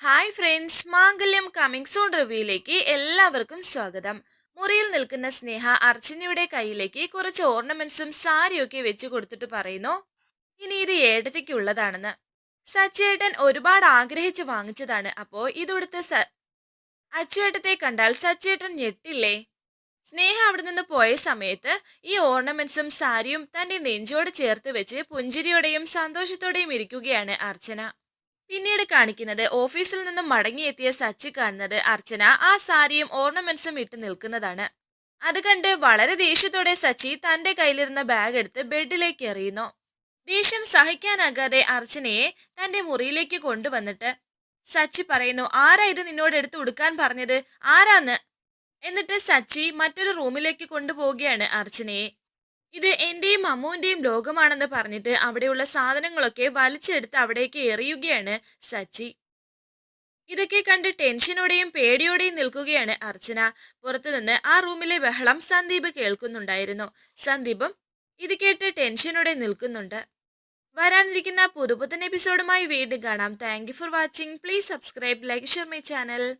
Hi friends Mangalyam coming soon റിവ്യൂയിലേക്ക് എല്ലാവർക്കും സ്വാഗതം. മുറിയിൽ നിൽക്കുന്ന സ്നേഹ അർച്ചനയുടെ കയ്യിലേക്ക് കുറച്ച് ഓർണമെന്റ്സും സാരിയൊക്കെ വെച്ച് കൊടുത്തിട്ട് പറയുന്നു. ഇനി ഇത് ഏട്ടത്തിക്കുള്ളതാണെന്ന് സച്ചേട്ടൻ ഒരുപാട് ആഗ്രഹിച്ച് വാങ്ങിച്ചതാണ്. അപ്പോ ഇതൊടുത്ത് സ അച്ചുവേട്ടത്തെ കണ്ടാൽ സച്ചേട്ടൻ ഞെട്ടില്ലേ? സ്നേഹ അവിടെ നിന്ന് പോയ സമയത്ത് ഈ ഓർണമെന്റ്സും സാരിയും തന്റെ നെഞ്ചോട് ചേർത്ത് വെച്ച് പുഞ്ചിരിയോടെയും സന്തോഷത്തോടെയും ഇരിക്കുകയാണ് അർച്ചന. പിന്നീട് കാണിക്കുന്നത് ഓഫീസിൽ നിന്നും മടങ്ങിയെത്തിയ സച്ചി കാണുന്നത് അർച്ചന. ആ സാരിയും ഓർണമെന്റ്സും ഇട്ട് നിൽക്കുന്നതാണ്. അത് കണ്ട് വളരെ ദേഷ്യത്തോടെ സച്ചി തന്റെ കയ്യിലിരുന്ന ബാഗ് എടുത്ത് ബെഡിലേക്ക് എറിയുന്നു. ദേഷ്യം സഹിക്കാനാകാതെ അർച്ചനയെ തന്റെ മുറിയിലേക്ക് കൊണ്ടുവന്നിട്ട് സച്ചി പറയുന്നു ആരാ ഇത് നിന്നോട് എടുത്ത് ഉടുക്കാൻ പറഞ്ഞത്? ആരാന്ന്? എന്നിട്ട് സച്ചി മറ്റൊരു റൂമിലേക്ക് കൊണ്ടുപോവുകയാണ് അർച്ചനയെ. ഇത് എന്റെയും അമ്മുവിന്റെയും ലോകമാണെന്ന് പറഞ്ഞിട്ട് അവിടെയുള്ള സാധനങ്ങളൊക്കെ വലിച്ചെടുത്ത് അവിടേക്ക് എറിയുകയാണ് സച്ചി. ഇതൊക്കെ കണ്ട് ടെൻഷനോടെയും പേടിയോടെയും നിൽക്കുകയാണ് അർച്ചന. പുറത്തുനിന്ന് ആ റൂമിലെ ബഹളം സന്ദീപ് കേൾക്കുന്നുണ്ടായിരുന്നു. സന്ദീപും ഇത് കേട്ട് ടെൻഷനോടെ നിൽക്കുന്നുണ്ട്. വരാനിരിക്കുന്ന പുതുപുത്തൻ എപ്പിസോഡുമായി വീണ്ടും കാണാം. Thank for watching. Please subscribe like share my channel.